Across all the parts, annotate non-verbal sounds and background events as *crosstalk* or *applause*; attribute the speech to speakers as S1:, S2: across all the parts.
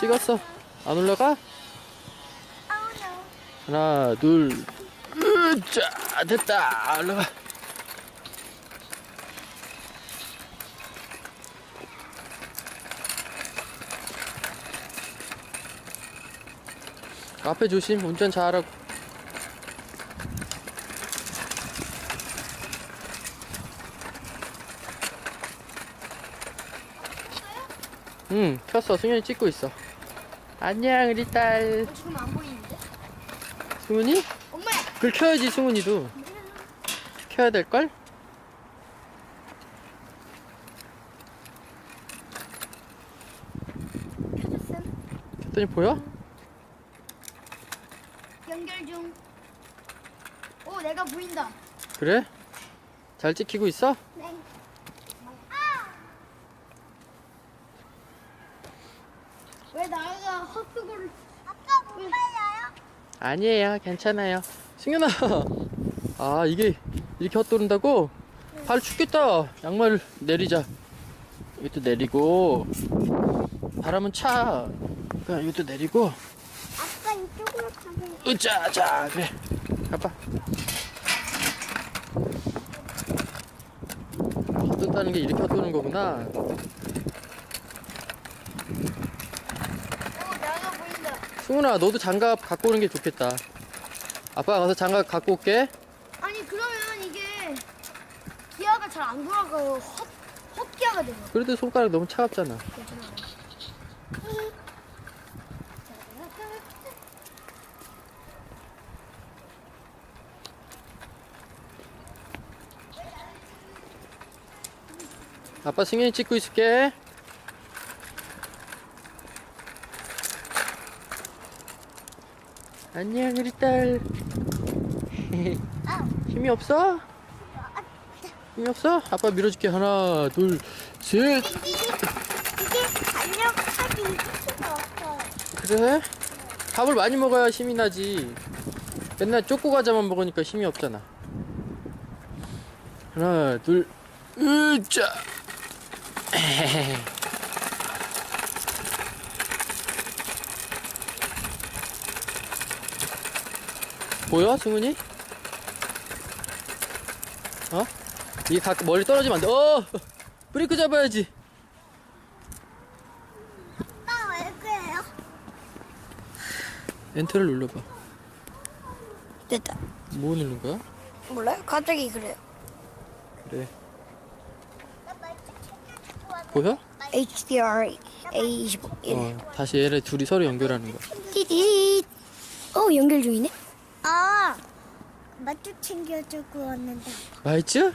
S1: 찍었어. 안 올라가? 하나, 둘, 으짜, 됐다. 올라가. 앞에 조심, 운전 잘하고. 응, 켰어. 승현이 찍고 있어. 안녕, 우리 딸.
S2: 지금 안 보이는데?
S1: 승훈이?
S2: 엄마!
S1: 불 켜야지, 승훈이도. 켜야 될걸?
S2: 켜졌음.
S1: 켰더니 보여?
S2: 연결 중. 오, 내가 보인다.
S1: 그래? 잘 찍히고 있어?
S2: 네. 왜 나가 헛수고를 아빠 못 말려요?
S1: 아니에요, 괜찮아요. 승현아, 아, 이게 이렇게 헛도른다고? 발 춥겠다. 양말 내리자. 이것도 내리고, 바람은 차. 그냥 이것도 내리고,
S2: 아빠 이쪽으로 가면
S1: 으짜, 자, 그래. 가봐. 헛돈다는 게 이렇게 헛도는 거구나. 승훈아, 너도 장갑 갖고 오는 게 좋겠다. 아빠가 가서 장갑 갖고 올게.
S2: 아니 그러면 이게 기아가 잘 안 돌아가요. 헛 헛기아가 돼요.
S1: 그래도 손가락 너무 차갑잖아.
S2: 괜찮아요.
S1: 아빠 승현이 찍고 있을게. 안녕, 우리 딸. 힘이 없어? 힘이 없어? 아빠 밀어줄게. 하나, 둘, 셋.
S2: 이게 달력하기 있을 수가 없어요.
S1: 그래? 밥을 많이 먹어야 힘이 나지. 맨날 쪼꼬 과자만 먹으니까 힘이 없잖아. 하나, 둘, 으짜. *laughs* 보여, 승훈이? 어? 이게 가끔 멀리 떨어지면 안 돼. 어! 브레이크 잡아야지.
S2: 아빠 왜 그래요?
S1: 엔터를 눌러봐.
S2: 됐다.
S1: 뭐 누른 거야?
S2: 몰라요? 갑자기 그래요.
S1: 그래. 보여?
S2: HDR A25
S1: 어, 다시 얘네 둘이 서로 연결하는 거야.
S2: 띠띠. 어 연결 중이네. 아 맛도 챙겨주고 왔는데.
S1: 맛있지?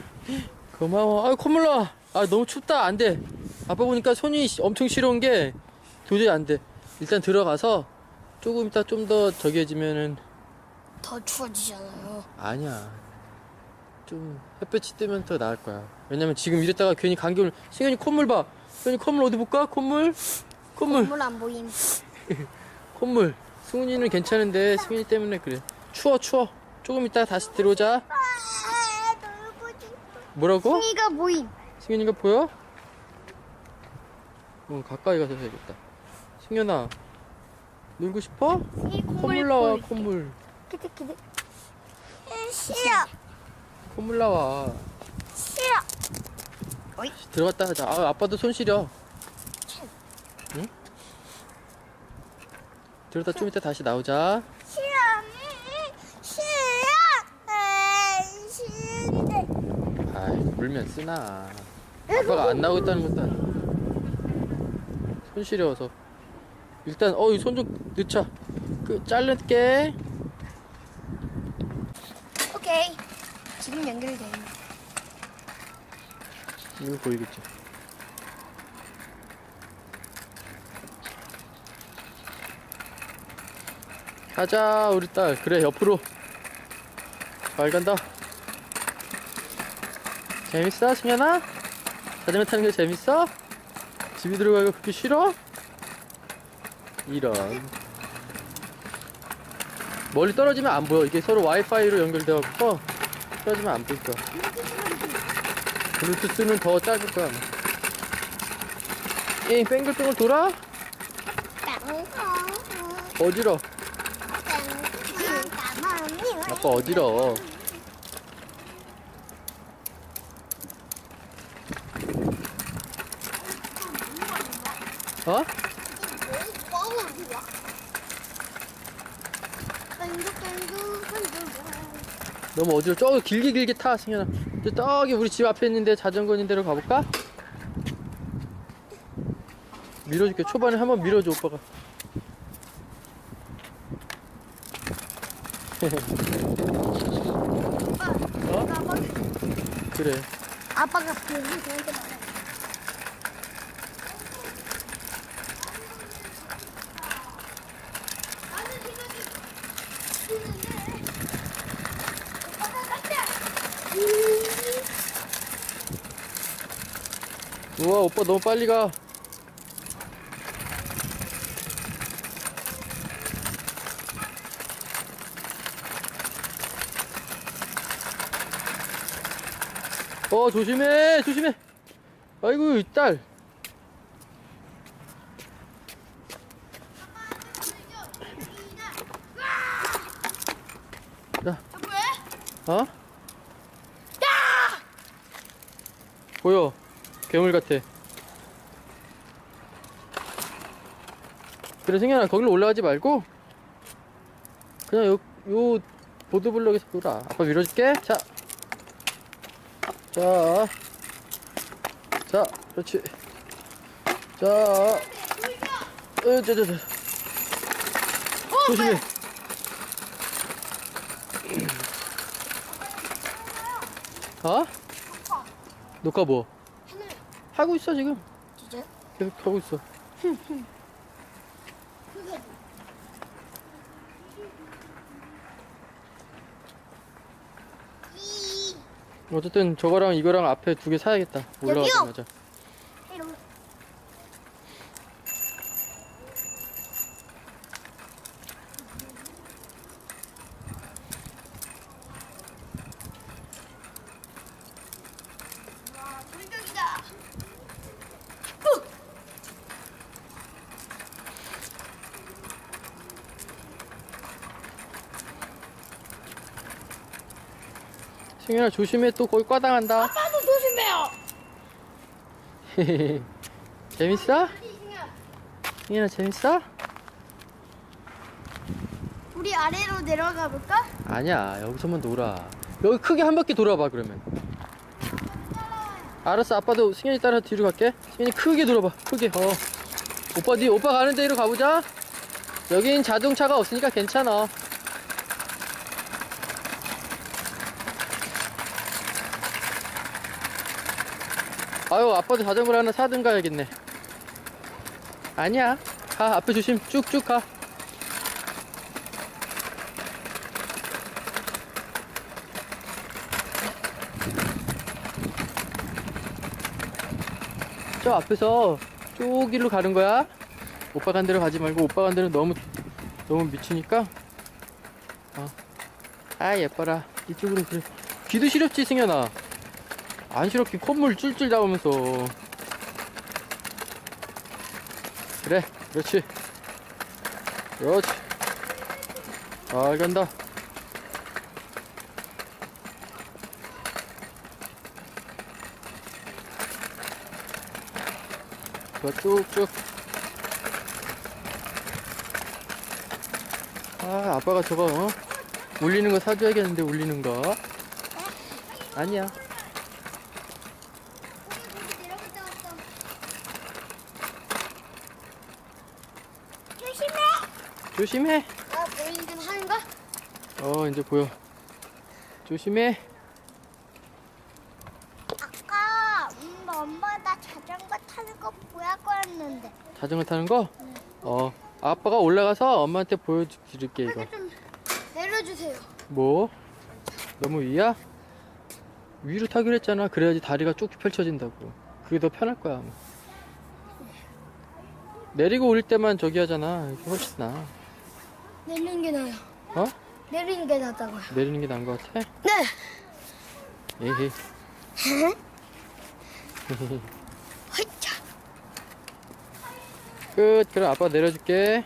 S1: 고마워. 아, 콧물 나. 아, 너무 춥다. 안 돼. 아빠 보니까 손이 시- 엄청 시려운 게 도저히 안 돼. 일단 들어가서 조금 이따 좀 더 저기 해지면은
S2: 더 추워지잖아요.
S1: 아니야. 좀 햇볕이 뜨면 더 나을 거야. 왜냐면 지금 이랬다가 괜히 감기 올. 승현이 콧물 봐. 승현이 콧물 어디 볼까? 콧물? 콧물.
S2: 물안 보임. *laughs*
S1: 콧물. 승훈이는 괜찮은데 승훈이 때문에 그래. 추워 추워. 조금 이따 다시 들어오자.
S2: 아, 싶어.
S1: 뭐라고?
S2: 승희가 보임.
S1: 승현이가 보여? 어, 가까이 가서 해야겠다. 승현아, 놀고 싶어? 콧물 나와, 콧물.
S2: 키득키득. 싫어.
S1: 콧물 나와.
S2: 싫어. 어이.
S1: 들어갔다 하자. 아, 아빠도 손 시려. 응? 들어다 좀 이따 다시 나오자.
S2: 싫어. 싫어. 싫은데.
S1: 물면 쓰나. 아빠가 안 나오겠다는 것도 아니고. 손 시려워서. 일단, 어, 이 손 좀 넣자. 그, 자를게.
S2: 오케이. 지금 연결돼.
S1: 이거 보이겠지? 가자 우리 딸 그래 옆으로 잘 간다 재밌어 승현아? 자전거 타는 게 재밌어? 집에 들어가기가 그렇게 싫어? 이런 멀리 떨어지면 안 보여 이게 서로 와이파이로 연결되어서 떨어지면 안 보일 거야 블루투스는 더 짧을 거야. 이 뱅글뱅글 돌아?
S2: 빵.
S1: 어지러. 아빠 어지러. 어? 너무 어지러. 저 길게 길게 타, 승현아. 저기 우리 집 앞에 있는데 자전거 있는 데로 가볼까? 밀어줄게. 초반에 한번 밀어줘, 오빠가. 그래.
S2: 아빠가 그래서 저한테 말해.
S1: 우와, 오빠 너무 빨리 가. 어, 조심해, 조심해. 아이고, 이 딸. 자, 어? 보여. 괴물 같아. 그래, 승현아, 거기로 올라가지 말고, 그냥 요, 요, 보드블럭에서 놀아. 아빠 밀어줄게. 자. 자. 자, 그렇지. 자. 어, 저, 저, 저. 조심해. 어? 녹화 뭐? 하고 있어, 지금.
S2: 진짜?
S1: 계속 하고 있어. *laughs* 어쨌든 저거랑 이거랑 앞에 두 개 사야겠다. 올라가자마자.
S2: 이러고 와, 돌격이다.
S1: 승현아 조심해 또 거기 꽈당한다.
S2: 아빠도 조심해요. *laughs*
S1: 재밌어? 승현아 재밌어?
S2: 우리 아래로 내려가 볼까?
S1: 아니야 여기서만 놀아. 여기 크게 한 바퀴 돌아봐 그러면. 알았어 아빠도 승현이 따라 뒤로 갈게. 승현이 크게 돌아봐 크게. 어. 오빠 네 오빠 가는 데로 가보자. 여긴 자동차가 없으니까 괜찮아. 아유 아빠도 자전거를 하나 사든가 해야겠네. 아니야. 가 앞에 조심 쭉쭉 가. 저 앞에서 저길로 가는 거야. 오빠 간 데로 가지 말고 오빠 간 데로 너무 너무 미치니까. 어. 아 예뻐라. 이쪽으로 그래. 귀도 시렵지 승현아. 안 시렵긴 콧물 찔찔 나오면서. 그래, 그렇지. 그렇지. 잘 간다. 좋아, 쭉쭉. 아, 아빠가 저거, 어? 울리는 거 사줘야겠는데, 울리는 거. 아니야.
S2: 내려갔다 왔어. 조심해.
S1: 조심해.
S2: 아, 보이긴 하는가?
S1: 어, 이제 보여. 조심해.
S2: 아까 음, 엄마 나 자전거 타는 거 보라고 했는데.
S1: 자전거 타는 거? 어. 아빠가 올라가서 엄마한테 보여드릴게, 이거.
S2: 좀 내려주세요.
S1: 뭐? 너무 위야? 위로 타기로 했잖아. 그래야지 다리가 쭉 펼쳐진다고. 그게 더 편할 거야. 아마. 내리고 올릴 때만 저기 하잖아. 이게 훨씬 나.
S2: 내리는 게 나아요.
S1: 어?
S2: 내리는 게 낫다고요.
S1: 내리는 게 나은 것 같아?
S2: 네.
S1: 에헤. *laughs*
S2: 허이차.
S1: 끝. 그럼 아빠 내려줄게.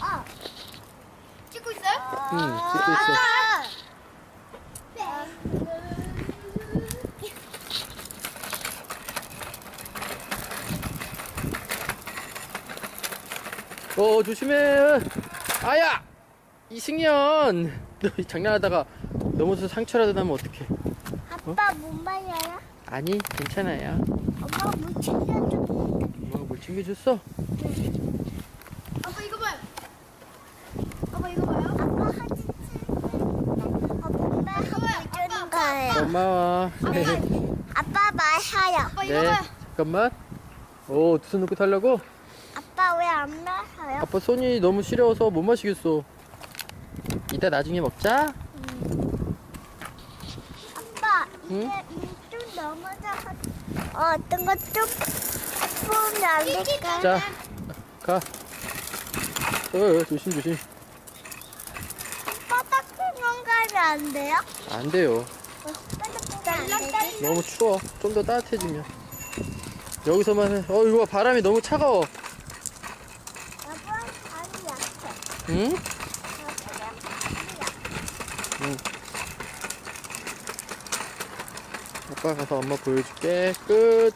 S2: 아 찍고 있어요?
S1: 응, 찍고 있어. 어, 조심해. 아야! 이승연! 너 장난하다가 넘어져서 상처라도 나면 어떡해.
S2: 아빠 못 말려요?
S1: 아니, 괜찮아요.
S2: 엄마가 물 챙겨줘.
S1: 엄마가 뭘 챙겨줬어?
S2: 아빠 이거 봐요. 아빠 이거 봐요. 아빠 사진 찍어. 엄마 보여주는 거예요.
S1: 고마워. 네.
S2: 아빠 말해요. 아빠
S1: 네. 잠깐만. 오, 두손 놓고 달라고?
S2: 아빠 왜 안 마셔요?
S1: 아빠 손이 너무 시려워서 못 마시겠어. 이따 나중에 먹자.
S2: 아빠
S1: 응?
S2: 이제 좀 넘어져서 어, 어떤 것좀 보면 안 될까?
S1: 자, 가. 어, 조심, 조심.
S2: 바닥구멍 가면 안 돼요?
S1: 안 돼요.
S2: 딸랑딸랑
S1: 너무 추워. 좀 더 따뜻해지면. 여기서만 해. 어, 이거 봐. 바람이 너무 차가워.
S2: 아빠 발이 약해.
S1: 응? 응. 아빠 가서 엄마 보여줄게. 끝.